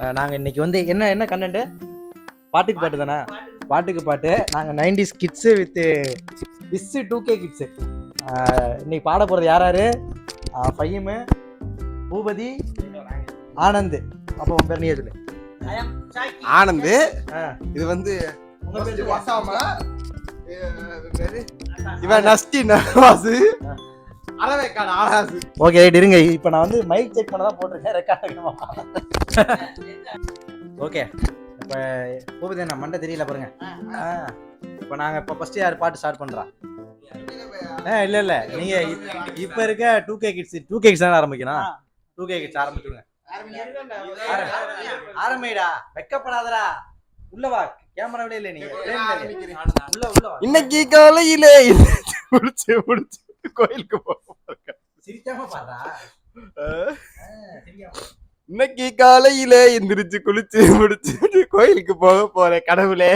அஹ் நாங்க இன்னைக்கு வந்து என்ன என்ன கண்டென்ட் பாட்டுக்கு பாட்டு தானே? பாட்டுக்கு பாட்டு. நாங்க நைன்டிஸ் கிட்ஸு வித் விஸ்ஸு டூ கே கிட்ஸு இன்னைக்கு பாட போறது யார் யாரு? பையமு பூபதி ஆனந்த். அப்போ உன் பேர் நீ சொல்லு ஆனந்த். இது வந்து உங்க பேர் இவன் நஸ்டி நவாசு. ஓகே ரைட் இருங்க. இப்போ நான் வந்து மைக் செக் பண்ண தான் போட்டிருக்கேன். ரெக்கார்ட் ஓகே இப்போ பூபதி அண்ணா மண்டை தெரியல பாருங்க. ஆ. இப்போ நாங்கள் இப்போ ஃபஸ்ட்டு யார் பாட்டு ஸ்டார்ட் பண்ணுறா ஆ இல்லை இல்லை. நீங்கள் இப்போ இருக்க two K kids two K kids தானே ஆரம்பிக்கணும்? டூ கே கிட்ஸ் ஆரம்பிச்சுடுங்க ஆரம்பிடா வெக்கப்படாதடா. உள்ள வா. கேமரா விட இல்லை நீங்க உள்ள உள்ள வா. இன்னைக்கு காலையிலே முடிச்சு முடிச்சு கோயிலுக்கு போக இன்னைக்கு காலையில எந்திரிச்சு குளிச்சு முடிச்சு கோயிலுக்கு போக போறேன் கடவுளே.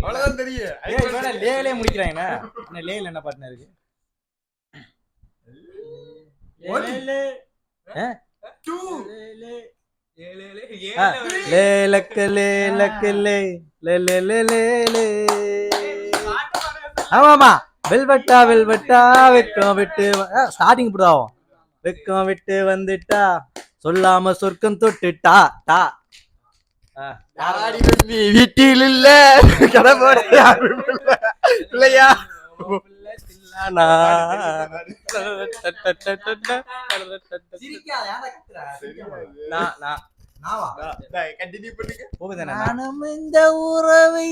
அவ்வளவுதான் தெரியும். லேலே முடிக்கிறாங்கண்ணா லேல என்ன பாட்டுனா இருக்கு? ஆமாமா வெல்வெட்டா வெல்வெட்டா வெக்கம் விட்டு ஸ்டார்டிங் இப்படி ஆகும் வெக்கம் விட்டு வந்துட்டா சொல்லாம சொர்க்கம் தொட்டுட்டா டா வீட்டில் இல்ல. இல்ல இல்லையா? நானும் இந்த உறவை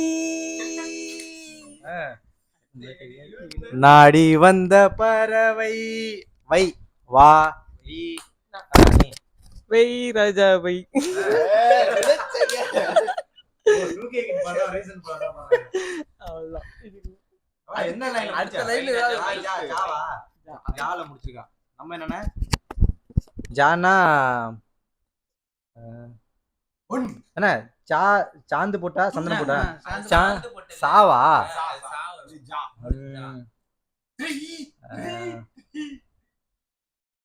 நாடி வந்த பறவை. வை வா வெய் ராஜா வை. என்ன லைன் ஜானா என்ன சா சாந்து போட்டா சந்தனம் போட்டா? சாவா?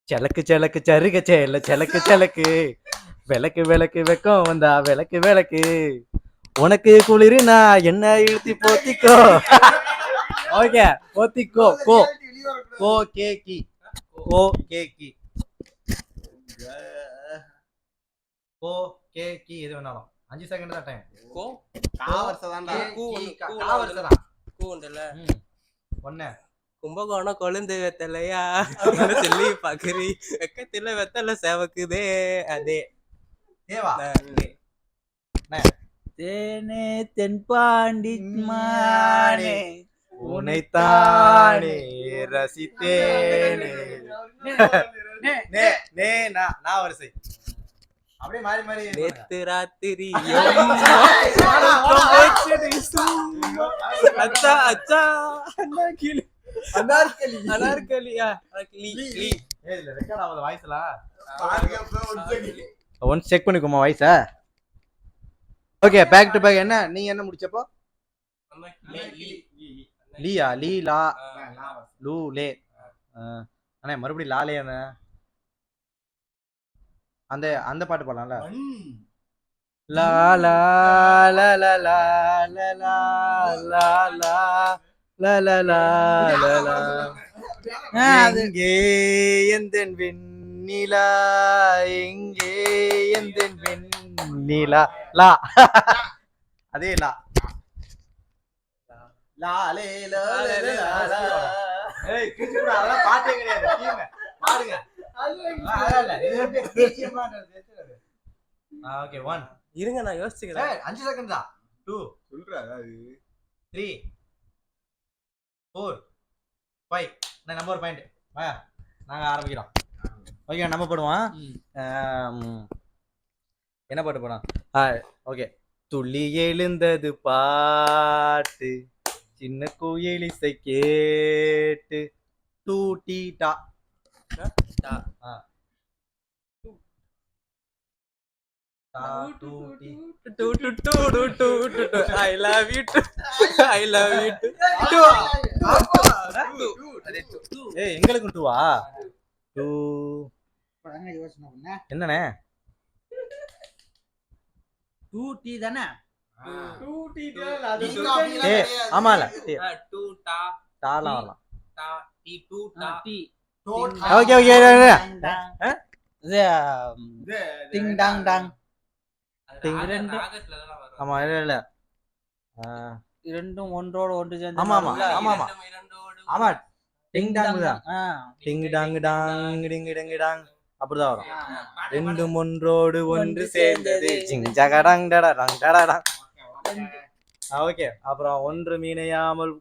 செலக்கு செலக்கு சருக சேல செலக்கு செலக்கு. விளக்கு விளக்கு வெக்கம் வந்தா விளக்கு விளக்கு. உனக்கு குளிருனா என்ன இழுத்தி போத்திக்கோ? ஓகே போத்திக்கோ கோ கோ கேக்கி. கோ கேக்கி. கோ கேக்கி. எது வேணாலும். அஞ்சு செகண்ட் தான் டைம் கோ. காவர்ச தான்டா கூ கூ ஒண்ணு காவரிசை தான் கூ உண்டுல்ல ம். ஒண்ணு. கும்பகோணம் கொழுந்து வெத்தலையா? சொல்லி பாக்குறி வெக்கத்துல வெத்தலை சேவக்குதே. அதே. தேனே தென்பாண்டி மானே உனைத்தானே ரசித்தேனே. நே நே நா. நான் வரிசை. அப்படியே மாறி மாறி. நேத்து ராத்திரி. அச்சா அச்சா. அண்ணா கிளி அனார்கலி அனார்கலியா லீ லீ ஏய், இதுல record ஆகாத second. once check பண்ணிக்கோமா voice okay back to back என்ன நீ என்ன முடிச்சப்போ? லீயா லீ லா. லூ லே. அண்ணே மறுபடியும் லாலே அண்ணே அந்த அந்த பாட்டு பாடலாம்ல. லா லா லா லா லா லா லா லா லா லா லா லா லா எங்கே எந்தன் வெண்ணிலா எங்கே எந்தன் வெண்ணிலா லா அதே லா லாலே லாலே லாலா. ஏய், கிச்சுக்குடா, அதெல்லாம் பாட்டே கிடையாது. பாடுங்க. இல்ல. Okay, one. இருங்க நான் யோசிச்சுக்கிறேன். அஞ்சு செகண்ட் தான் டூ சொல்றா, அது. த்ரீ ஃபோர் ஃபைவ் நான் நம்பர் பாயிண்ட் வா நாங்கள் ஆரம்பிக்கிறோம். ஓகே நம்ம போடுவோம் என்ன பாட்டு போடுவோம் ஆ ஓகே துள்ளி எழுந்தது பாட்டு சின்ன கோயில் இசை கேட்டு டூட்டி டா டா. ஆ டு டு டு டு டு டு ஐ லவ் யூ டு ஐ லவ் யூ டு ஏய் எங்களுக்கும் டூவா டூ என்னண்ணே? டூ டீ தானே? ஏ ஆமால டீ டூ டா டாலாம் வரலாம். டா டி டூ டா டீ ஓகே ஓகே இது டிங் டாங் டாங் ஆமா இல்ல இல்ல. இரண்டும் ஒன்றோட ஒன்று சேர்ந்து ஆமா, ஆமா. வரும்ல? ஆமா, ஆமா. இரண்டும் இரண்டோடு ஆமா. டிங் டாங் தான் ஆ, ding dong dong ding ding dong. அப்படிதான் வரும். பாடு, ரெண்டும் ஒன்றோடு ஒன்று சேர்ந்தது. ஜிங் ஜகடங் ஓகே அப்புறம் ஒன்று மீனையாமல்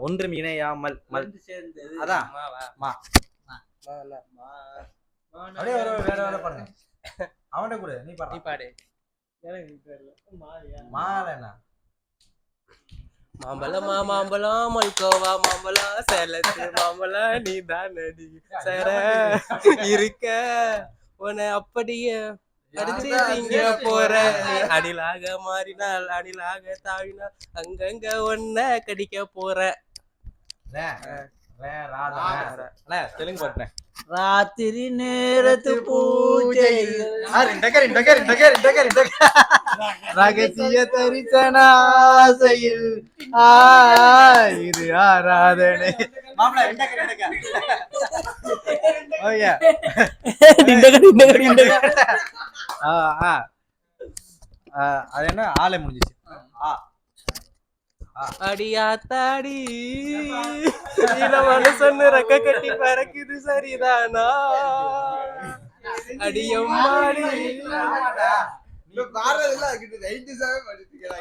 ஒன்று மீனையாமல் மல். அதான்? மா அப்படியே வேற வேற பண்ணுங்க அவன்கிட்ட கொடு நீ நீ பாடு. மாலைண்ணா. மாம்பழம் மாம்பழம் மல்கோவா மாம்பழம் சேலத்து மாம்பழம் நீ தான் நடி சர இருக்க உன்னை அப்படியே அடிச்சிருக்கீங்க போற. அடிலாக மாறினால் அடிலாக தாவினால் அங்கங்க ஒன்ன கடிக்க போற. தெலுங்கு பாட்டுறேன் ராத்திரி நேரத்து பூஜை ரகசிய தரிசனாசையில் இது ஆராதனை. அது என்ன? ஆலை முடிஞ்சிச்சு. அடியாத்தாடி மனுஷன்னு ரக்க கட்டி பறக்குது சரிதானா? அடியம்மாடி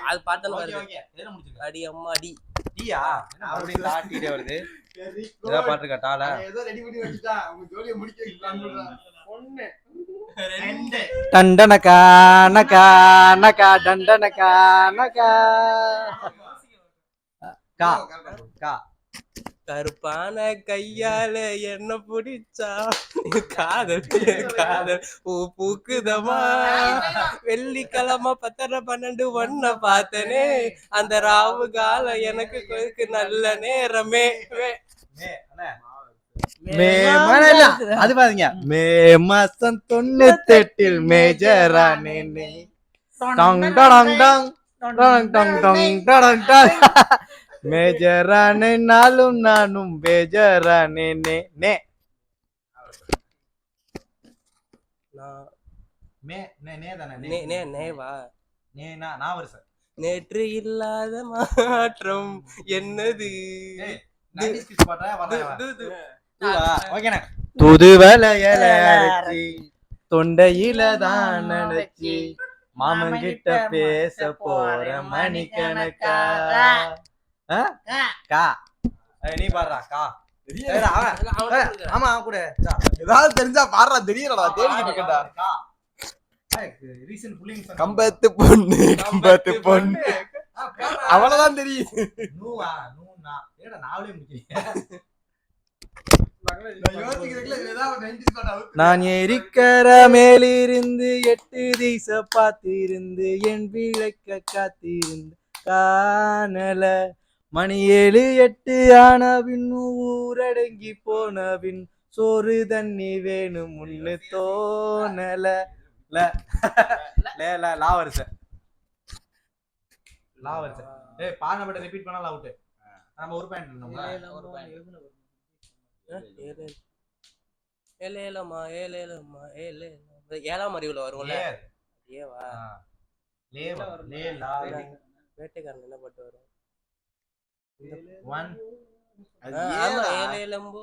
அது பார்த்தல அடி அம்மா அடி டீயா? வருது? பாட்டு கட்டால ஏதோ ரெடி பண்ணி வச்சுட்டா உங்க நக்கா நக்கா டண்டனக்கா நக்கா. கா. கா. கருப்பான கையால என்ன பிடிச்சா? காதல் காதல். பூ பூக்குதமா வெள்ளிக்கிழமை பத்தரை பன்னெண்டு ஒன்ன பார்த்தனே. அந்த ராவு காலம் எனக்கு கொதுக்கு நல்ல நேரமே. வே- மே மணல அது பாருங்க. மே மாசம் தொண்ணூத்தெட்டில் மேஜரானே டங் டங் டங். டங் டங் டங் டங். டங் மேஜரானே நாளும் நானும் பேஜரானே நே நே. நேற்று இல்லாத மாற்றம் என்னது? துதுவலையல தொண்டையில தான் நினைச்சி மாமன் கிட்ட பேச போற மணிக்கணக்கா? கா. ஏய், நீ பாடுறா கா. ஆமா கூட. ஏதாவது தெரிஞ்சா பாடுறா தெரியலடா தேடிக்கிட்டு கம்பத்து பொண்ணு கம்பத்து பொண்ணு. அவ்வளவுதான் தெரியும். நூவா நூனா ஏடா நாவலே நான் எரிக்கிற மேலிருந்து எட்டு திச பார்த்திருந்து என் விளக்க காத்திருந்து காணல. மணி ஏழு எட்டு ஆன பின் ஊரடங்கி போன பின் சோறு தண்ணி வேணும் முன்னு தோணல. ல. லே ல லா வருஷ லா வருஷ ஏய் பானை மட்டும் ரிப்பீட் பண்ணாலும் அவுட் நம்ம ஒரு பாயிண்ட் ஏழு. ஏலேலம்மா ஏலேலம்மா ஏலேலம்மா ஏழாம் அறிவுல வரும்ல? ஏவா? லேவா லே லா வேட்டைக்காரன் என்ன பாட்டு வரும்? వన్ అది ఏలంబు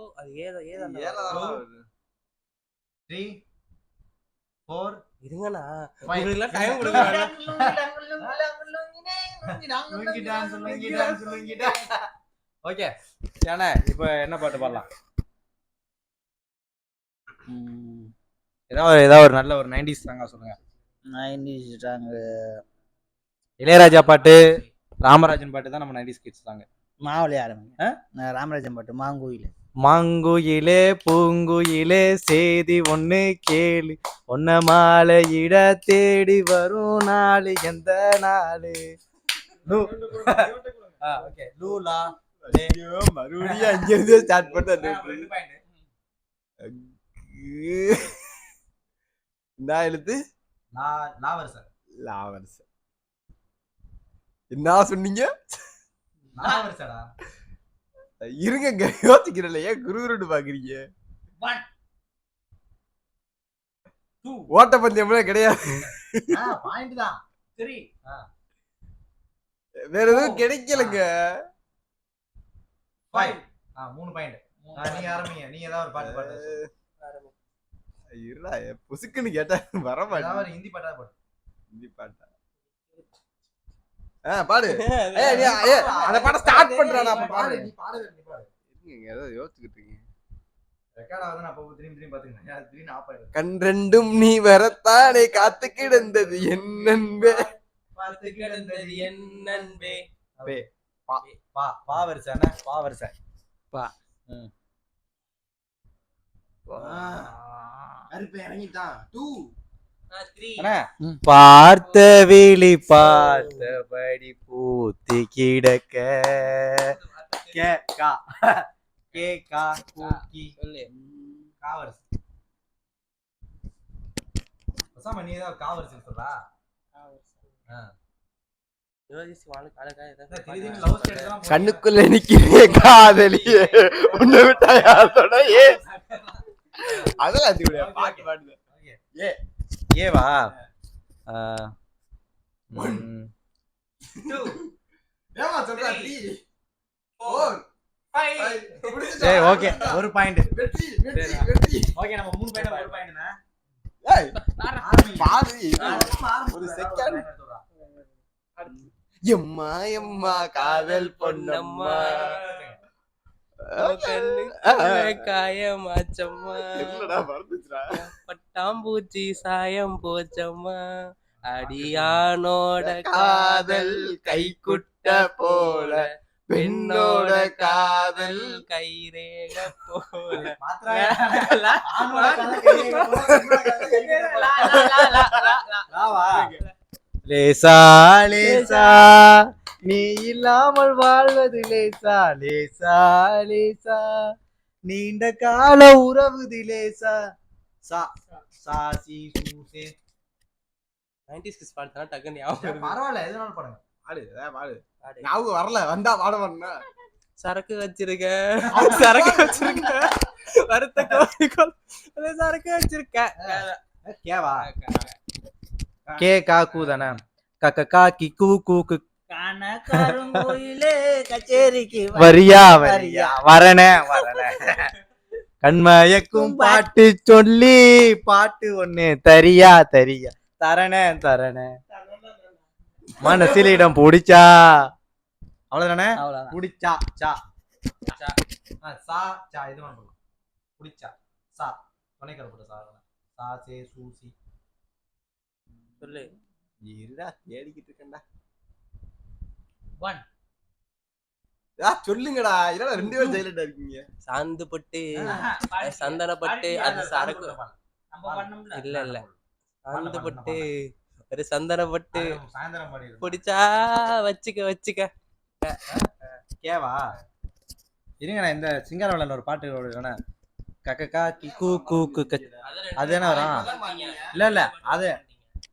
டைம் கொடுங்க ஓகே ஏண்ணா இப்போ என்ன பாட்டு பாடலாம்? ஏதாவது ஏதாவது ஒரு நல்ல ஒரு நைன்டிஸ் சாங்கா சொல்லுங்க. நைன்டிஸ் சாங்கு இளையராஜா பாட்டு ராமராஜன் பாட்டு தான் நம்ம நைன்டிஸ் கிட்ஸ் தாங்க மாவுல ஆரம்பிங்க ராமராஜம்பட்டு மாங்குயில. மாங்குயிலே பூங்குயிலே செய்தி ஒன்று கேளு. ஒன்ன இட தேடி வரும் நாளு எந்த நாள்? லூலா மறுபடியும் அங்கிருந்து ஸ்டார்ட் பண்ண நான் எழுத்து. லாவரசன் லாவரசன் என்ன சொன்னீங்க? நான் வருஷடா இருங்க யோசிக்கிறேன் ஏன் குருகுருன்னு பாக்குறீங்க? ஓட்ட பந்தயம்லாம் கிடையாது. பாயிண்ட் தான். சரி வேற எதுவும் கிடைக்கலங்க. ஃபைவ் ஆ மூணு பாயிண்ட் நீங்க ஆரம்பிங்க. நீங்க ஏதாவது ஒரு பாட்டு பாட்டு இருடா புசுக்குன்னு கேட்டா வர மாட்டேன். ஹிந்தி பாட்டா பாடு. ஹிந்தி பாட்டா? பாடு அந்த பாட்டை ஸ்டார்ட் பண்றானா அப்ப பாடு நீ பாடு நீ பாடு. ஏதோ யோசிச்சுக்கிட்டு இருக்கீங்க ரெண்டும் நீ வரத்தானே காத்து கிடந்தது என் நண்பே. பார்த்து கிடந்தது என் நண்பே. பா பா. வரிசை என்ன? பா வரிசை அருப்பு இறங்கிட்டான். டூ. பார்த்த விழி பார்த்தபடி பூத்து கிடக்க. கே கா கே கா கூக்கி சொல்லு காவரிசை பசாம நீ ஏதாவது காவரிசை சொல்றா கண்ணுக்குள்ள நிக்கிறே காதலியே. உன்னை விட்டா யாரோட ஏ அதெல்லாம் அது பாட்டு பாடுது. ஏவா? சரி ஓகே. ஒரு பாயிண்ட் வெற்றி வெற்றி வெற்றி. ஓகே நம்ம மூணு பாயிண்ட் ஒரு பாயிண்ட்னா ஏய், பாடு ஒரு செகண்ட் எம்மா எம்மா காதல் பொன்னம்மா கண்ணுக்குள்ள காயமாச்சம்மா பட்டாம்பூச்சி சாயம் போச்சம்மா. அடியானோட காதல் கைக்குட்ட போல. பெண்ணோட காதல் கைரேக போல. லேசா லேசா நீ இல்லாமல் வாழ்வது லேசா லேசா லேசா நீண்ட கால உறவுதி லேசா சா சா சி சு சே. 90s கிஸ் பாடுறதுனா டக்குன்னு ஞாபகம். பரவாயில்ல எதுனாலும் பாடுங்க. பாடு பாடு. ஞாபகம் வரல வந்தா பாட வரணும் சரக்கு வச்சிருக்க. சரக்கு வச்சிருக்க. வருத்த அது சரக்கு வச்சிருக்க. கேவா? கே காக்கு தானே? கக்க காக்கி கூ கூக்கு கச்சேரிக்கு. வரியா வரியா. வரணே வரணே கண்மயக்கும் பாட்டு. சொல்லி பாட்டு ஒண்ணு தரியா தரியா. தரணே தரணே மனசில் இடம் பிடிச்சா. அவ்வளவுதானே? பிடிச்சா சா. சா. சா இது பண்ணலாம் பிடிச்சா சா. போட்ட சா சா சே சூசி சொல்லு. இருடா தேடிக்கிட்டு இருக்கேன்டா. ஆ, சொல்லுங்கடா. இல்லடா ரெண்டு பேரும் சைலண்டா இருக்கீங்க? சாந்து பட்டு பாடி- சந்தனப்பட்டு பாடி- அது சரக்கு. இல்ல இல்ல. சாந்து பட்டு ஒரு சந்தனப்பட்டு பிடிச்சா வச்சுக்க வச்சுக்க. கேவா? இருங்க நான் இந்த சிங்காரவளன் ஒரு பாட்டு ஓடுறேன் கக்க காக்கி கூ கூ கு க அது என்ன வரும்? இல்ல இல்ல. அது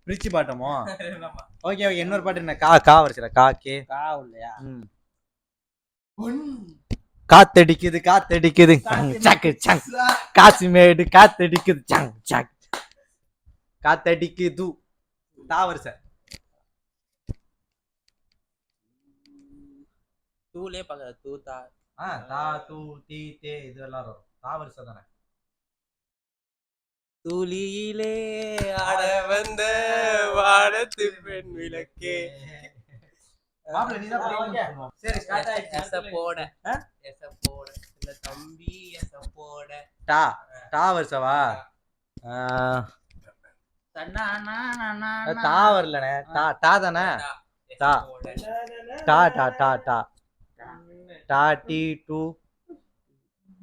பிரிச்சு பாட்டமோ? ஓகே ஓகே இன்னொரு பாட்டு என்ன? கா கா வரிசைல கா கே. காவு இல்லையா. காத்தடிக்குது காத்தடிக்குது. சங் சக்கு சங். காசிமேடு காத்தடிக்குது. சங் சக் காத்தடிக்குது. தா வரிசை. தூளே பார்க்க தூத்தா ஆ தா தூ தி தே இதெல்லாம் வரும். தா வரிசை தானே. துளியிலே ஆட வந்த வானத்து பெண் விளக்கே. போட. போட. இந்த தம்பி எச போட. டா டா நா. தா வரலண்ணே டா டா தானே. போட. டா. டா. டா டா டா டி. டூ.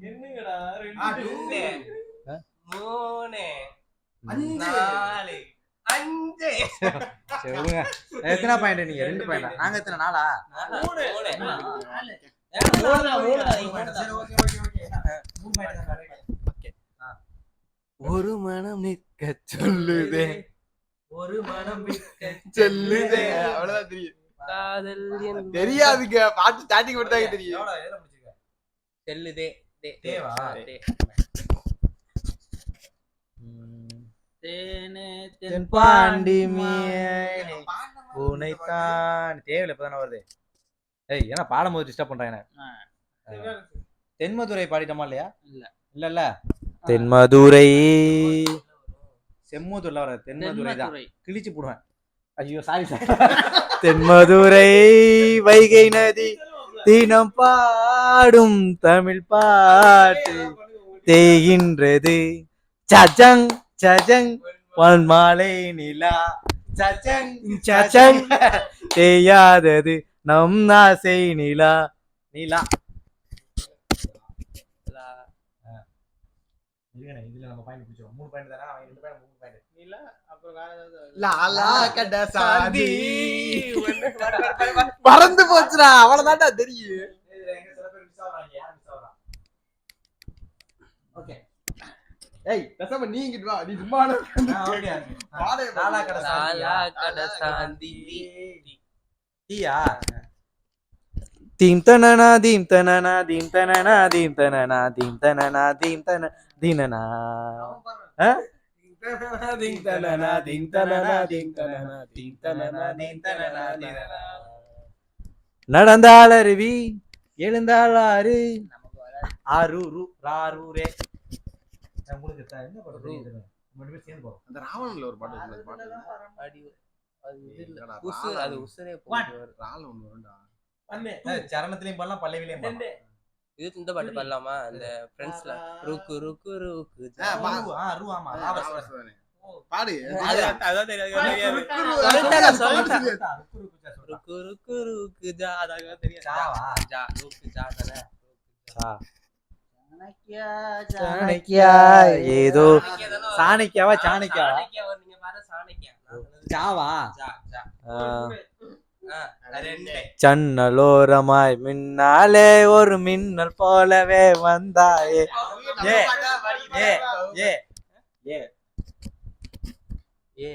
என்னங்கடா? மூணு. நாலு அஞ்சு சொல்லுங்க எத்தனை பாயிண்ட் நீங்க ரெண்டு பாயிண்ட் நாங்க எத்தனை நாளா மூணு. ஒரு மனம் நிற்க சொல்லுதே ஒரு மனம் விட்டு சொல்லுதே அவ்வளவுதான் தெரியும் காதல் தெரியாதுங்க பாட்டு ஸ்டார்டிங் மட்டும் தெரியும் எவ்வளவு எதுல முடிச்சிருக்க செல்லு தே தே தேவா? தே தேனே மீனே உனைத்தான் தேவையில்ல இப்பதானே வருது. ஏய் ஏன்னா பாடும்போது டிஸ்டர்ப் பண்றாங்க ஆ. தென்மதுரை பாடிட்டோமா இல்லையா? இல்ல. இல்ல இல்ல தென்மதுரை செம்மதுரைல வர தென்மதுரை தான் கிழிச்சு போடுவேன். ஐயோ சாரி சார் தென்மதுரை வைகை நதி தினம் பாடும் தமிழ் பாட்டு தேய்கின்றது. சஜங் சஜங் பொன்மாலை நிலா. சஜங் சஜங். தேயாதது நம் ஆசை நிலா. நிலா. இதுல நம்ம பாயிண்ட் பிடிச்சோம் மூணு பாயிண்ட் தானே? அவன் ரெண்டு பாயிண்ட் மூணு பாயிண்ட். இல்ல அப்புறம் வேற ஏதாவது லாலா கட சாந்தி மறந்து போச்சுடா. அவ்வளவுதான்டா தெரியும் இதுல எங்க சில பேர் மிஸ் ஆகுறாங்க. யார் மிஸ் ஆகுறா? ஓகே ஏய் பேசாம நீ இங்கிட்டு வா நீ சும்மா டீயா தீம் தனனா தீம் தனனா தீம் தனனா தீம் தனனா தீம் தனனா தீம் தன தீனனா திங் தனனா திங் தனனா திங் தனனா தீம் தனனா நடந்தால் அருவி எழுந்தால் ஆறு நமக்கு வராது அந்த ராவணன்ல ஒரு பாட்டு இருக்கு, அந்த பாட்டு அடி அது ராலா- உசுரே ராவணன் ஒண்ணு வரும்டா சரணத்திலையும் பண்ணலாம் பல்லவிலையும் பண்ணலாம் இது இந்த பாட்டு பாடலாமா அந்த ஃப்ரெண்ட்ஸ்ல ருக்கு ருக்கு ருக்கு பாடு அது- அதான் தெரியாது. ருக்கு, ருக்கு, ஜா அதான் தெரியாது? ஜா ருக்கு ஜா தானே. சாணக்கியா ஏதோ. சாணக்கியாவா சாணக்கியாவா சாவா சன்னலோரமாய் மின்னாலே ஒரு மின்னல் போலவே வந்தாயே. ஏ, ஏ, ஏ, ஏ.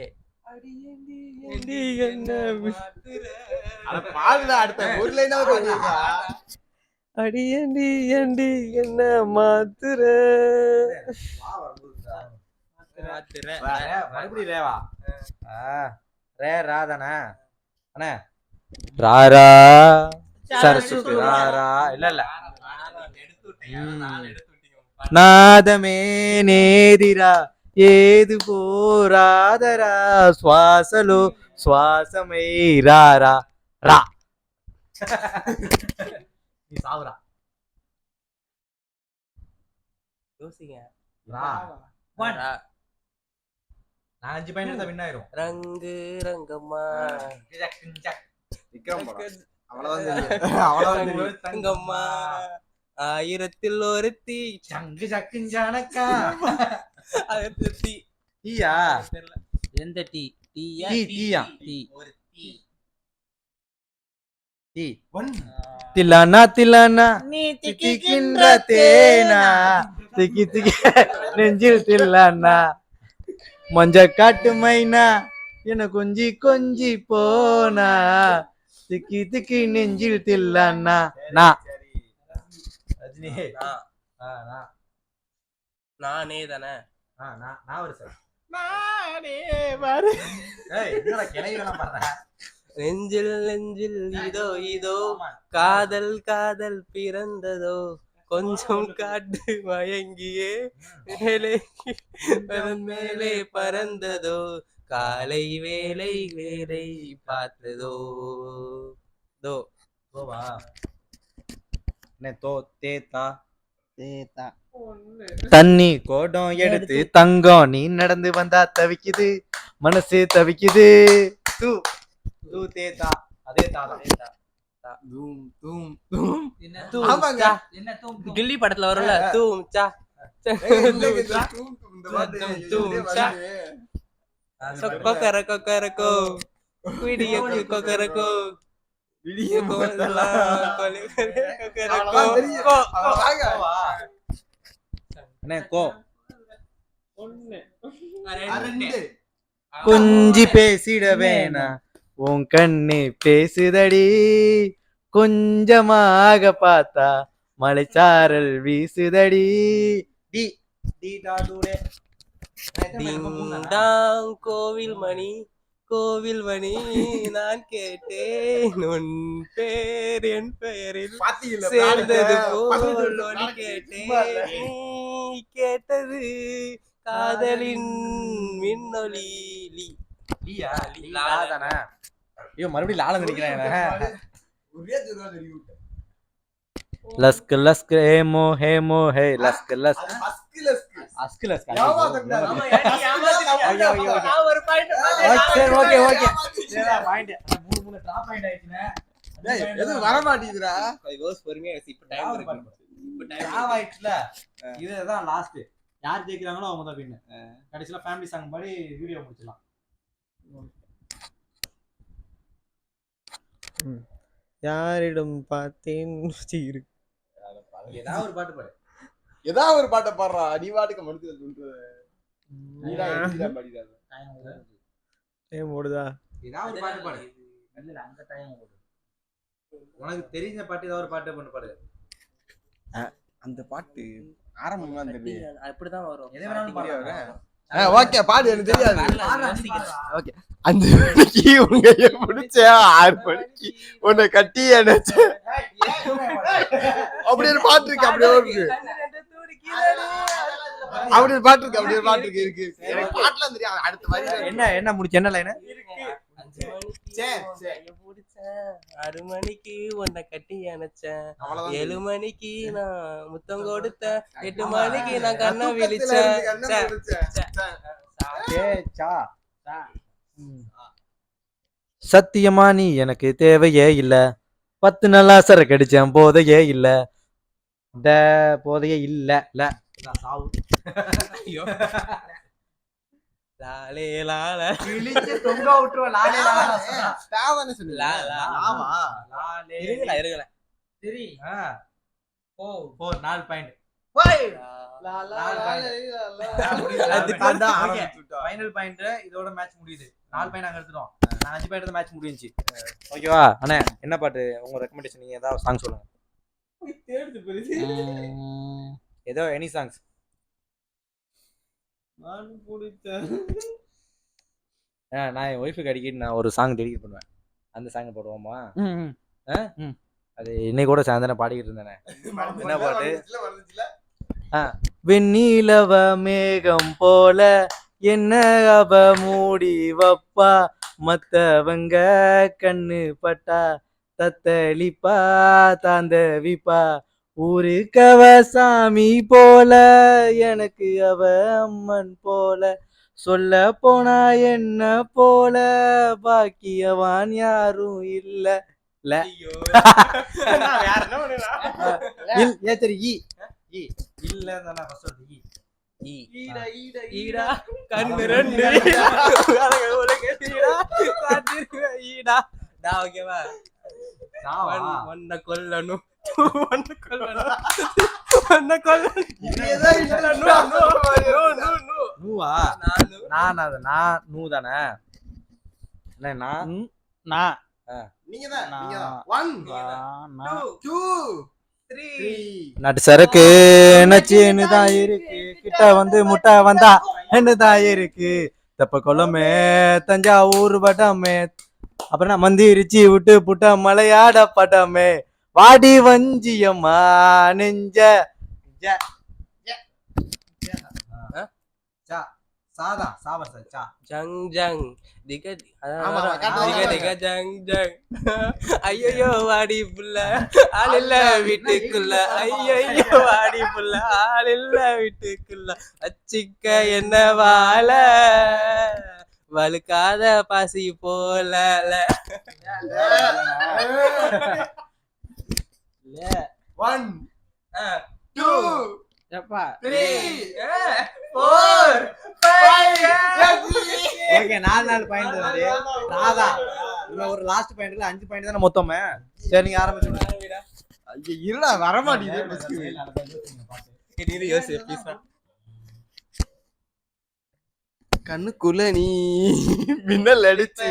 அடுத்த ஒரு லைனாவது அடியண்டி அண்டி என்ன மாத்துற? ரே ராதானா அண்ணே. ராரா சரஸ்வதி ராரா இல்ல இல்ல. நாதமே நேதிரா ஏது போராதரா? சுவாசலோ சுவாசமை ராரா ரா. நீ சாவுரா யோசிங்க. நான் அஞ்சு பையன் எடுத்தா வின் ஆயிரும். ரங்கு ரங்கம்மா. விக்ரம். அவ்வளவுதான். ரங்கம்மா. ஆயிரத்தில் ஒருத்தி. சங்கு சக்கு ஜனக்கா ஆயிரத்தி டீயா? தெரியல. எந்த டீ? டீயா? டீயா? டீ. ஒரு டீ. தில்லானா தில்லானா நீ திக்கின்ற தேனா. திக்கி திக்கி. நெஞ்சில் தில்லானா. மஞ்ச காட்டு மைனா. என கொஞ்சி கொஞ்சி போனா. திக்கி திக்கி நெஞ்சில் தில்லானா. நா. ரஜினி. நான் ஆ, நான் தானே. ஆ, நான் வரு. என்னடா கிளையெல்லாம் பாடுற நெஞ்சில் நெஞ்சில் இதோ இதோ காதல் காதல் பிறந்ததோ. கொஞ்சம் காட்டு மயங்கியே. மேலே மேலே பறந்ததோ. காலை வேலை வேலை பார்த்ததோ. தோ. என்ன தோ தே தா? தேத்தா தண்ணி கோடம் எடுத்து. தங்கம் நீ நடந்து வந்தா தவிக்குது. மனசு தவிக்குது. தூ. தூ தேத்தா அதே தாதா தூம், தூம், தூம். என்ன தூம் ஆமாங்க. என்ன தூம் தூம்? கில்லி படத்துல வரும்ல தூம் சா தூம், தூம், சா. வருது. கொக்கரக்கோ கொக்கரக்கோ குடியக்கு கொக்கரக்கோ விடிய போதெல்லாம். கொக்கரக்கோ அவ்வளவுதான் தெரியும். கோ. அவ்வளவுதாங்க. என்ன கோ. ஆ, ரெண்டு. குஞ்சி பேசிட வேணா உன் கண்ணு பேசுதடி. கொஞ்சமாக பார்த்தா மலைச்சாரல் வீசுதடி. டி டி டா டூடே டிங்டாங் கோவில் மணி கோவில் மணி நான் கேட்டேன். உன் பேர் என் பெயரில் சேர்ந்தது. போல் கேட்டேன். கேட்டது காதலின் மின்னொலி லி. லியா? லி, லா லா தானே? ஐயோ மறுபடியும் லால நினைக்கிறேன் ஒரே தெரியும் விட்டேன். லஸ்க் லஸ்க் ஹேமோ ஹேமோ ஹே லஸ்க் லஸ்க். அஸ்க் லஸ்க். சரி ஓகே ஓகே. ஏமாத்திட்டீங்க. மூணு மூணு டிராப் பாயிண்ட் ஆயிடுச்சுனே டேய், எதுவும் வர மாட்டேங்குதுடா. யோசி பொறுமையா. இப்ப இருக்கு. இப்ப இருக்கு. ஆயிடுச்சுல இதுதான் லாஸ்ட் யார் ஜெயிக்கிறாங்களோ அவங்க தான் வின்னு கடைசியில ஃபேமிலி சாங் படி வீடியோ முடிச்சிடலாம். யாரிடம் பார்த்தேன்? இருக்கு ஏதாவது ஒரு பாட்டு பாடு. ஏதாவது ஒரு பாட்டை பாடுறா. நீ பாட்டுக்கு மனுஷன் டைம் ஓடுதா? ஏதாவது ஒரு பாட்டு பாடு. இல்ல அங்க டைம் உனக்கு தெரிஞ்ச பாட்டு ஏதாவது ஒரு பாட்டு பண்ணு பாடு. அந்த பாட்டு ஆரம்பம் தெரியும் அப்படிதான் வரும். எதை வேணாலும் பாடு ஓகே பாடு எனக்கு தெரியாது. யோசிக்கிறேன். அஞ்சு மணிக்கு உங்க பிடிச்ச ஆறு மணிக்கு உன்னை கட்டி அணைச்ச அப்படி ஒரு பாட்டு இருக்கு அப்படியே இருக்கு. அப்படி ஒரு பாட்டு இருக்கு அப்படி ஒரு பாட்டு இருக்கு இருக்கு. எனக்கு பாட்டுலாம் தெரியும் அடுத்த வரி என்ன என்ன முடிச்சு என்ன லைன் அஞ்சு மணிக்கு சரி, சரி. ஆறு மணிக்கு உன்னை கட்டி அணைச்சேன். ஏழு. மணிக்கு நான் முத்தம் கொடுத்தேன். எட்டு மணிக்கு நான் கண்ணை விழிச்சேன். சத்தியமா நீ எனக்கு தேவையே இல்ல. பத்து நாளா சரக்கு அடிச்சேன் போதையே இல்ல. இந்த போதையே இல்ல. சாவு. ஐயோ. லாலே லால. கிழிச்சு தொங்க விட்டுருவேன் லாலே லாலா. தேவைன்னு சொன்னீங்க. லா, லா. ஆமா. லாலே. இருங்களா இருங்களா சரி. போ போ நாலு பாயிண்ட். ஃபைனல் பாயிண்ட் இதோட மேட்ச் முடியுது. நாலு பாயிண்ட் நாங்க எடுத்துட்டோம். நான் அஞ்சு பாயிண்ட் மேட்ச் முடிஞ்சுச்சு. ஓகேவா? அண்ணே என்ன பாட்டு? உங்க ரெக்கமெண்டேஷன் நீங்க ஏதாவது சாங் சொல்லுங்க. ஏதோ எனி சாங்ஸ் நான் பிடிச்சேன். நான் என் ஒய்ஃபுக்கு அடிக்கடி நான் ஒரு சாங் டெடிகேட் பண்ணுவேன். அந்த சாங் போடுவோமா? அது இன்னைக்கு கூட சாயந்தரம் பாடிக்கிட்டு இருந்தேனே. என்ன பாட்டு? வெண்ணிலவ மேகம் போல என்ன அவ மூடி வப்பா? மத்தவங்க கண்ணு பட்டா தத்தளிப்பா தாந்தவிப்பா? ஊருக்கவ சாமி போல எனக்கு அவ அம்மன் போல. சொல்ல போனா என்ன போல பாக்கியவான் யாரும் இல்ல. கொல்லணும். நூவா? நானு. நான் அது நான் நூ தானே? என்ன நான்? நான். நீங்கதான், நான். நீங்கதான். One, நான் two, Three. three. நாட்டு சரக்கு நச்சுன்னு தான் இருக்கு? கிட்ட வந்து முட்டை வந்தா என்ன தான் இருக்கு? தெப்ப குளமே தஞ்சாவூர் வட்டமே அப்புறம் என்ன மந்திரிச்சு விட்டு புட்ட மலையாட பட்டமே வாடி வஞ்சியம்மா நெஞ்ச. சாதா சாவர் சார் சா. ஜங் ஜங். திக திக ஜங் ஜங். ஐயோ வாடி புள்ள. ஆள் இல்ல வீட்டுக்குள்ள. ஐயோ வாடி புள்ள. ஆள் இல்ல வீட்டுக்குள்ள. அச்சிக்க என்ன வாழ? வழுக்காத பாசி போல One, two, எப்பா? three, four, five, ஓகே நாலு நாலு பாயிண்ட் வந்து ஒரு லாஸ்ட் பாயிண்ட்ல அஞ்சு பாயிண்ட் தானே மொத்தமே? சரி நீங்க ஆரம்பிச்சு ஐயோ, இருடா, வரமாட்டேங்குது first. கண்ணுக்குள்ள நீ மின்னல் அடிச்சு.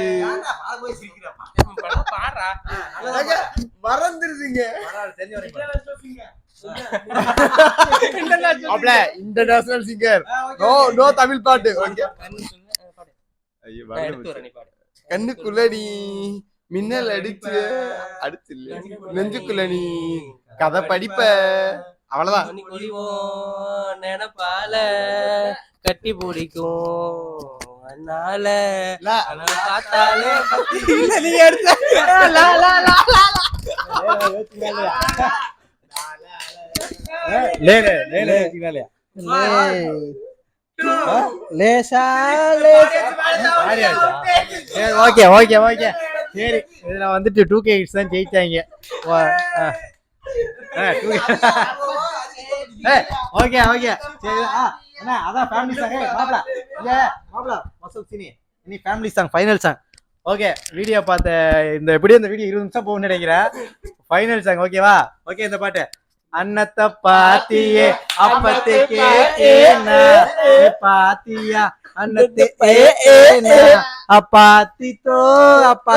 மாப்ள international singer no no Tamil பாட்டு. ஓகே. கண்ணுக்குள்ள நீ மின்னல் அடிச்சு அடிச்சு இல்ல நெஞ்சுக்குள்ள நீ கதை படிப்ப. அவ்வளவுதான். நினைப்பால கட்டி பிடிக்கும். அதனால பார்த்தாலே நீங்க எடுத்த. லேசா ஓகே ஓகே ஓகே. சரி இதுல வந்துட்டு டூ கே கிட்ஸ் தான் ஜெயிச்சாங்க. Okay okay. சரி அண்ணா அதான் ஃபேமிலி சாங் மாப்ள. இல்ல மாப்ள மசல் சினி. இனி family song final song okay video பார்த்த இந்த எப்படியும் இந்த வீடியோ இருபது நிமிஷம் போகும்னு நினைக்கிறேன். ஃபைனல் சாங் ஓகேவா ஓகே இந்த பாட்டு. அன்னத்தை பாத்தியே அப்பத்துக்கு ஏனா பாத்தியா அன்னத்தை ஏ ஏனா அப்பாத்தி தோ அப்பா